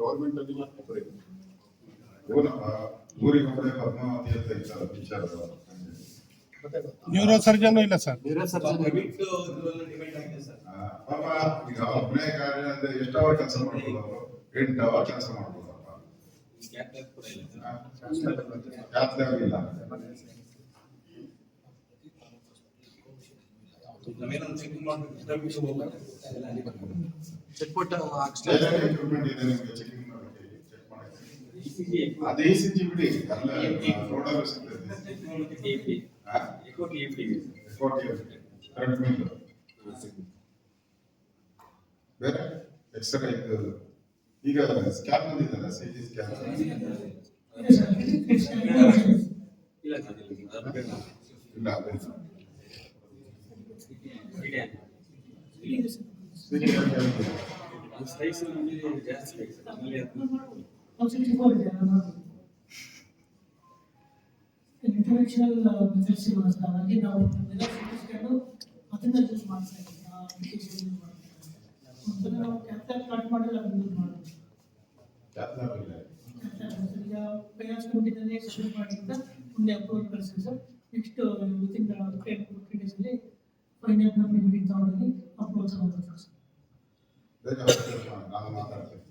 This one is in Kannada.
ಗೌರ್ಮೆಂಟ್ ಅಲ್ಲಿ ನ್ಯೂರೋ ಸರ್ಜನ್ ಇಲ್ಲ ಸರ್ ನ್ಯೂರೋ ಸರ್ಜನ್ ಡಿಪೆಂಡ್ ಆಗಿದೆ ಸರ್ ಆ, ಪಾಪ ಈಗ ಒಬ್ಬನೇ ಕಾರ್ಯ ಅಂದ್ರೆ ಎಷ್ಟು ಅವರ್ ಕೆಲಸ ಮಾಡ್ಬೋದು ಅವರು? ಎಂಟು ಅವರ್ ಕೆಲಸ ಮಾಡ್ಬೋದಪ್ಪ? ಕ್ಯಾಟ್ಲಾಗ್ ಕೂಡ ಇಲ್ಲ. ಸರ್ ಯಾತ್ರೆ ಇಲ್ಲ ನಾವೇನೊಂದು ಚೆಕ್ ಮಾಡ್ಬೇಕು ಡಿಸ್ಟ್ರಿಬ್ಯೂಷನ್ ಇಲ್ಲ ಎಲ್ಲ ಅಲ್ಲಿ ಬರ್ತದೆ. ಚೆಕ್ಪೋಟ್ ಏನೇನು equipment ಇದೆ ನಿಮ್ಗೆ ಚೆಕಿಂಗ್ ಮಾಡಕ್ಕೆ ಚೆಕ್ ಮಾಡಕ್ಕೆ ಅದು ಈ ಸಿ ಜಿ ಬಿಡಿ ಅಲ್ಲ ನೋಡಲು ಸಿಗ್ತದೆ ಆ? ಕೋಟಿ ಟ್ರೀಟ್ಮೆಂಟ್ ಬೇರೆ ಎಕ್ಸ್ರೇ ಇದು ಈಗ ಸ್ಕ್ಯಾನ್ ಬಂದಿದ್ದಲ್ಲ ಸಿ ಜಿ ಸ್ಕ್ಯಾನ್ ಇಲ್ಲ ಸರ್ ಇಲ್ಲ ಇಂಟರ್ನ್ಯಾಷನಲ್ ಮೆಥಡ್ಸ್ ನಾವು ಸ್ಕ್ಯಾನು ಅದನ್ನ ಯೂಸ್ ಮಾಡ್ತಾ ಇದ್ದೀವಿ ಆ. ಮೊದಲು ನಾವು ಫೈನಾನ್ಸ್ ಮುಂದೆ ಅಪ್ರೂವಲ್ ಕಳಿಸ್ತೀವಿ sir next within final company meeting ತಗೊಂಡೋಗಿ ಅಪ್ರೂವಲ್ ತಗೊಂಡು ಸರ್ ಬೇರೆ ಅವ್ರ ಕೆಲಸ ಮಾಡಿ, ನಾನು ಮಾತಾಡ್ತೀನಿ